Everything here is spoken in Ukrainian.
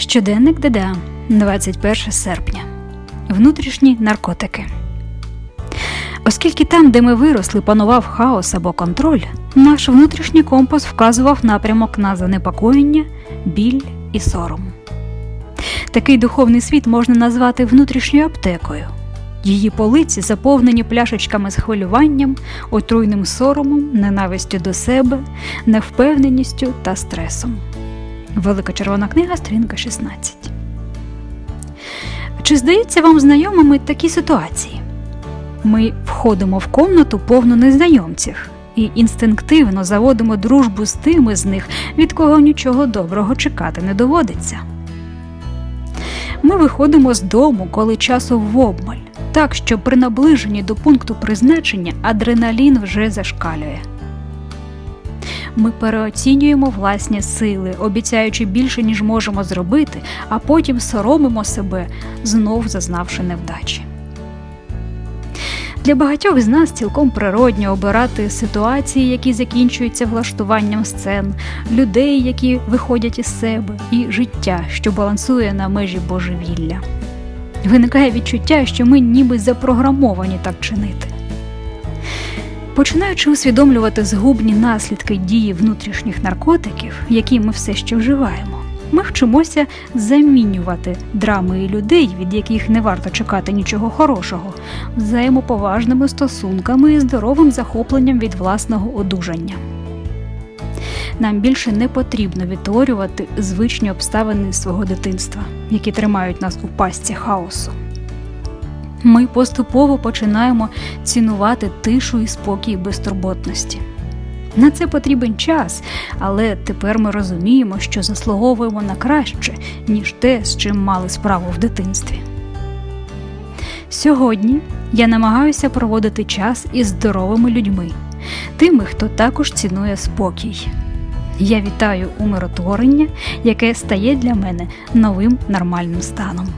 Щоденник ДДА, 21 серпня. Внутрішні наркотики. Оскільки там, де ми виросли, панував хаос або контроль, наш внутрішній компас вказував напрямок на занепокоєння, біль і сором. Такий духовний світ можна назвати внутрішньою аптекою. Її полиці заповнені пляшечками з хвилюванням, отруйним соромом, ненавистю до себе, невпевненістю та стресом. Велика червона книга, сторінка 16. Чи здаються вам знайомими такі ситуації? Ми входимо в комнату повну незнайомців і інстинктивно заводимо дружбу з тими з них, від кого нічого доброго чекати не доводиться. Ми виходимо з дому, коли часу в обмаль, так що при наближенні до пункту призначення адреналін вже зашкалює. Ми переоцінюємо власні сили, обіцяючи більше, ніж можемо зробити, а потім соромимо себе, знов зазнавши невдачі. Для багатьох з нас цілком природньо обирати ситуації, які закінчуються влаштуванням сцен, людей, які виходять із себе, і життя, що балансує на межі божевілля. Виникає відчуття, що ми ніби запрограмовані так чинити. Починаючи усвідомлювати згубні наслідки дії внутрішніх наркотиків, які ми все ще вживаємо, ми вчимося замінювати драми і людей, від яких не варто чекати нічого хорошого, взаємоповажними стосунками і здоровим захопленням від власного одужання. Нам більше не потрібно відтворювати звичні обставини свого дитинства, які тримають нас у пастці хаосу. Ми поступово починаємо цінувати тишу і спокій безтурботності. На це потрібен час, але тепер ми розуміємо, що заслуговуємо на краще, ніж те, з чим мали справу в дитинстві. Сьогодні я намагаюся проводити час із здоровими людьми, тими, хто також цінує спокій. Я вітаю умиротворення, яке стає для мене новим нормальним станом.